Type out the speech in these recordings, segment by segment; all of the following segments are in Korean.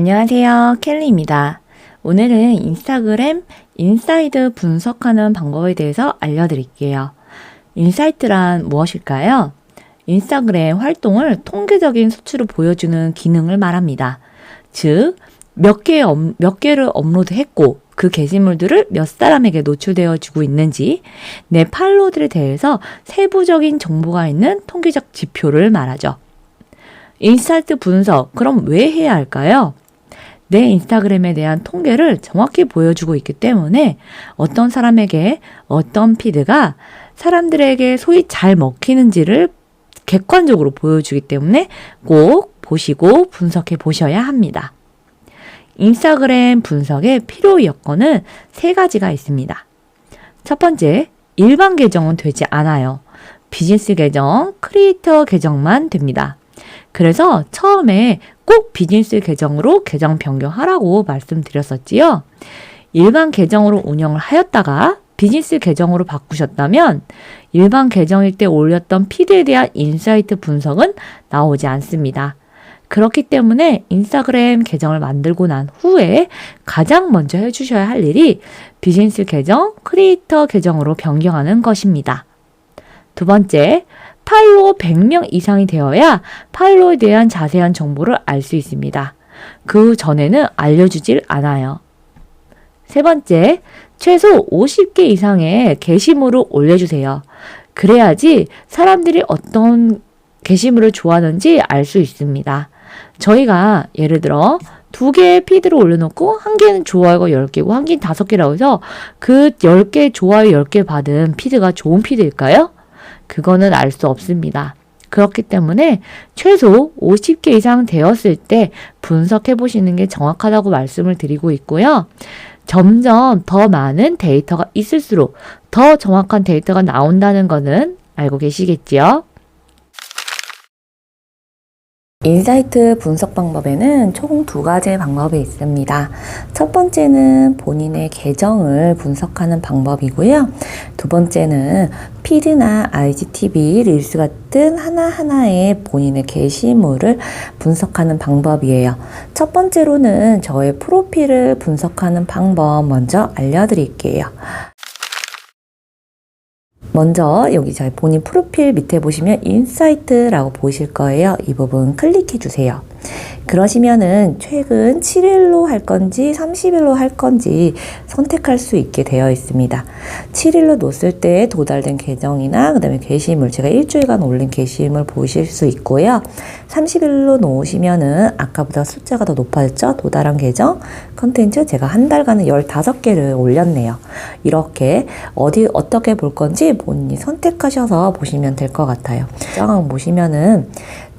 안녕하세요. 켈리입니다. 오늘은 인스타그램 인사이드 분석하는 방법에 대해서 알려드릴게요. 인사이트란 무엇일까요? 인스타그램 활동을 통계적인 수치로 보여주는 기능을 말합니다. 즉, 몇 개, 몇 개를 업로드 했고, 그 게시물들을 몇 사람에게 노출되어 주고 있는지, 내 팔로우들에 대해서 세부적인 정보가 있는 통계적 지표를 말하죠. 인사이트 분석, 그럼 왜 해야 할까요? 내 인스타그램에 대한 통계를 정확히 보여주고 있기 때문에 어떤 사람에게 어떤 피드가 사람들에게 소위 잘 먹히는지를 객관적으로 보여주기 때문에 꼭 보시고 분석해 보셔야 합니다. 인스타그램 분석의 필요 여건은 세 가지가 있습니다. 첫 번째, 일반 계정은 되지 않아요. 비즈니스 계정, 크리에이터 계정만 됩니다. 그래서 처음에 꼭 비즈니스 계정으로 계정 변경하라고 말씀드렸었지요. 일반 계정으로 운영을 하였다가 비즈니스 계정으로 바꾸셨다면 일반 계정일 때 올렸던 피드에 대한 인사이트 분석은 나오지 않습니다. 그렇기 때문에 인스타그램 계정을 만들고 난 후에 가장 먼저 해주셔야 할 일이 비즈니스 계정, 크리에이터 계정으로 변경하는 것입니다. 두 번째, 팔로워 100명 이상이 되어야 팔로워에 대한 자세한 정보를 알 수 있습니다. 그 전에는 알려주질 않아요. 세 번째, 최소 50개 이상의 게시물을 올려주세요. 그래야지 사람들이 어떤 게시물을 좋아하는지 알 수 있습니다. 저희가 예를 들어 두 개의 피드를 올려놓고 한 개는 좋아요가 10개고 한 개는 5개라고 해서 그 10개 좋아요 10개 받은 피드가 좋은 피드일까요? 그거는 알 수 없습니다. 그렇기 때문에 최소 50개 이상 되었을 때 분석해 보시는 게 정확하다고 말씀을 드리고 있고요. 점점 더 많은 데이터가 있을수록 더 정확한 데이터가 나온다는 것은 알고 계시겠지요? 인사이트 분석 방법에는 총 두 가지의 방법이 있습니다. 첫 번째는 본인의 계정을 분석하는 방법이고요. 두 번째는 피드나 IGTV, 릴스 같은 하나하나의 본인의 게시물을 분석하는 방법이에요. 첫 번째로는 저의 프로필을 분석하는 방법 먼저 알려드릴게요. 먼저 여기 저희 본인 프로필 밑에 보시면 인사이트라고 보실 거예요. 이 부분 클릭해 주세요. 그러시면은 최근 7일로 할 건지 30일로 할 건지 선택할 수 있게 되어 있습니다. 7일로 놓았을 때 도달된 계정이나 그다음에 게시물 제가 일주일간 올린 게시물 보실 수 있고요. 30일로 놓으시면은 아까보다 숫자가 더 높아졌죠? 도달한 계정 컨텐츠 제가 한 달간은 15개를 올렸네요. 이렇게 어디 어떻게 볼 건지 본인이 선택하셔서 보시면 될 것 같아요. 장 보시면은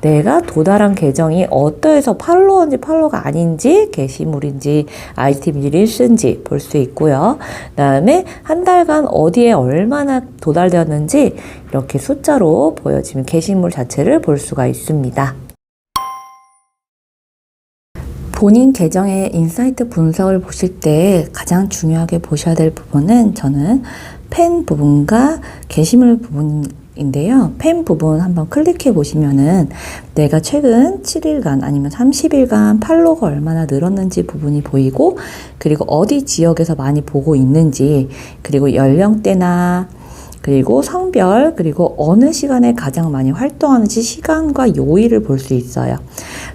내가 도달한 계정이 어떠해서 팔로워인지 팔로워가 아닌지 게시물인지 ITV 릴스인지 볼 수 있고요. 그다음에 한 달간 어디에 얼마나 도달되었는지 이렇게 숫자로 보여지는 게시물 자체를 볼 수가 있습니다. 본인 계정의 인사이트 분석을 보실 때 가장 중요하게 보셔야 될 부분은 저는 팬 부분과 게시물 부분 인데요. 펜 부분 한번 클릭해 보시면은 내가 최근 7일간 아니면 30일간 팔로워가 얼마나 늘었는지 부분이 보이고 그리고 어디 지역에서 많이 보고 있는지 그리고 연령대나 그리고 성별, 그리고 어느 시간에 가장 많이 활동하는지 시간과 요일을 볼 수 있어요.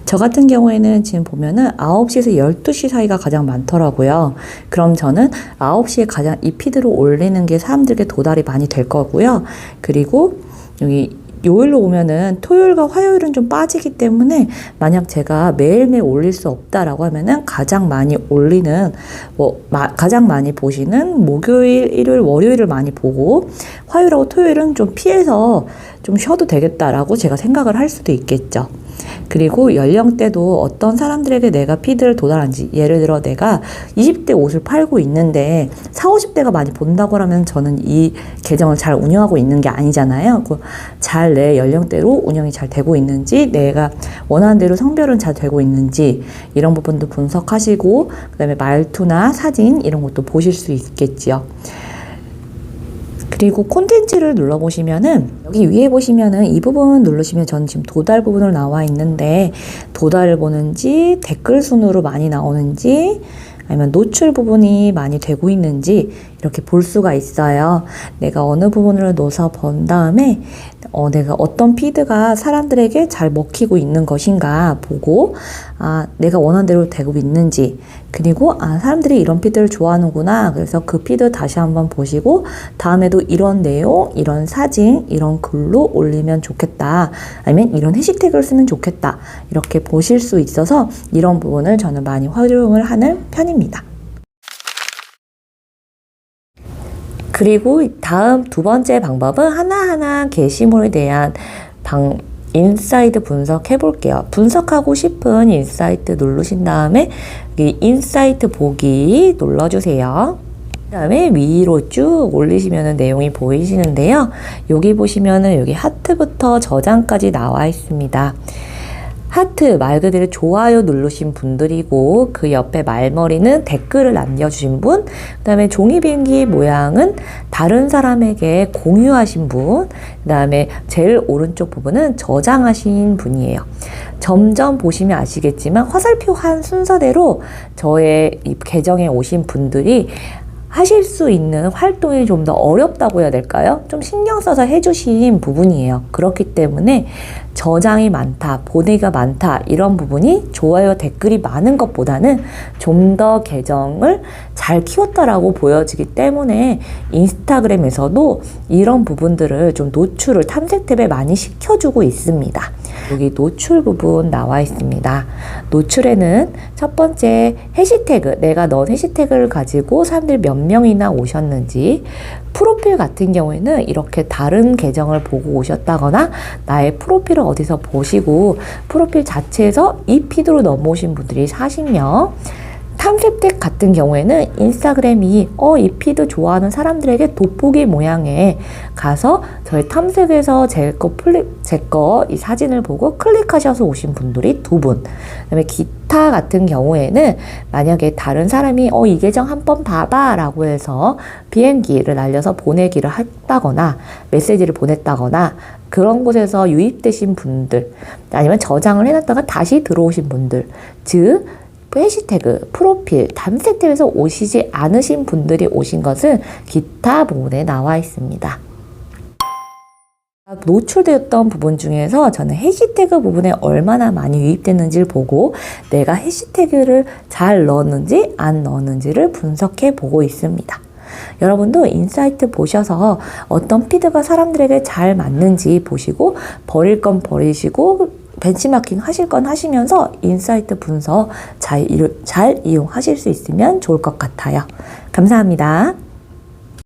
저 같은 경우에는 지금 보면은 9시에서 12시 사이가 가장 많더라고요. 그럼 저는 9시에 가장 이 피드로 올리는 게 사람들에게 도달이 많이 될 거고요. 그리고 여기 요일로 오면은 토요일과 화요일은 좀 빠지기 때문에 만약 제가 매일매일 올릴 수 없다라고 하면은 가장 많이 올리는 뭐 마, 가장 많이 보시는 목요일, 일요일, 월요일을 많이 보고 화요일하고 토요일은 좀 피해서 좀 쉬어도 되겠다라고 제가 생각을 할 수도 있겠죠. 그리고 연령대도 어떤 사람들에게 내가 피드를 도달한지 예를 들어 내가 20대 옷을 팔고 있는데 40, 50대가 많이 본다고 하면 저는 이 계정을 잘 운영하고 있는 게 아니잖아요. 잘 내 연령대로 운영이 잘 되고 있는지 내가 원하는 대로 성별은 잘 되고 있는지 이런 부분도 분석하시고 그다음에 말투나 사진 이런 것도 보실 수 있겠지요. 그리고 콘텐츠를 눌러보시면은 여기 위에 보시면은 이 부분 누르시면 저는 지금 도달 부분으로 나와 있는데 도달을 보는지 댓글 순으로 많이 나오는지 아니면 노출 부분이 많이 되고 있는지 이렇게 볼 수가 있어요. 내가 어느 부분을 넣어서 본 다음에 어, 내가 어떤 피드가 사람들에게 잘 먹히고 있는 것인가 보고 아, 내가 원하는 대로 되고 있는지 그리고 아, 사람들이 이런 피드를 좋아하는구나. 그래서 그 피드 다시 한번 보시고 다음에도 이런 내용, 이런 사진, 이런 글로 올리면 좋겠다. 아니면 이런 해시태그를 쓰면 좋겠다. 이렇게 보실 수 있어서 이런 부분을 저는 많이 활용을 하는 편입니다. 그리고 다음 두 번째 방법은 하나하나 게시물에 대한 방, 인사이트 분석해 볼게요. 분석하고 싶은 인사이트 누르신 다음에 이 인사이트 보기 눌러주세요. 그 다음에 위로 쭉 올리시면 내용이 보이시는데요. 여기 보시면은 여기 하트부터 저장까지 나와 있습니다. 하트 말 그대로 좋아요 누르신 분들이고 그 옆에 말머리는 댓글을 남겨주신 분 그 다음에 종이 비행기 모양은 다른 사람에게 공유하신 분 그 다음에 제일 오른쪽 부분은 저장하신 분이에요. 점점 보시면 아시겠지만 화살표 한 순서대로 저의 이 계정에 오신 분들이 하실 수 있는 활동이 좀 더 어렵다고 해야 될까요? 좀 신경 써서 해주신 부분이에요. 그렇기 때문에 저장이 많다, 보내기가 많다, 이런 부분이 좋아요, 댓글이 많은 것보다는 좀 더 계정을 잘 키웠다라고 보여지기 때문에 인스타그램에서도 이런 부분들을 좀 노출을 탐색 탭에 많이 시켜주고 있습니다. 여기 노출 부분 나와 있습니다. 노출에는 첫 번째 해시태그, 내가 넣은 해시태그를 가지고 사람들이 몇 명이나 오셨는지, 프로필 같은 경우에는 이렇게 다른 계정을 보고 오셨다거나 나의 프로필을 어디서 보시고 프로필 자체에서 이 피드로 넘어오신 분들이 40명, 탐색택 같은 경우에는 인스타그램이 어, 이 피드 좋아하는 사람들에게 돋보기 모양에 가서 저희 탐색에서 제거 플릭, 제거 이 사진을 보고 클릭하셔서 오신 분들이 두 분. 그 다음에 기타 같은 경우에는 만약에 다른 사람이 어, 이 계정 한 번 봐봐 라고 해서 비행기를 날려서 보내기를 했다거나 메시지를 보냈다거나 그런 곳에서 유입되신 분들 아니면 저장을 해놨다가 다시 들어오신 분들 즉 해시태그, 프로필, 탐색탭에서 오시지 않으신 분들이 오신 것은 기타 부분에 나와 있습니다. 노출되었던 부분 중에서 저는 해시태그 부분에 얼마나 많이 유입됐는지를 보고 내가 해시태그를 잘 넣었는지 안 넣었는지를 분석해 보고 있습니다. 여러분도 인사이트 보셔서 어떤 피드가 사람들에게 잘 맞는지 보시고 버릴 건 버리시고 벤치마킹 하실 건 하시면서 인사이트 분석 잘, 잘 이용하실 수 있으면 좋을 것 같아요. 감사합니다.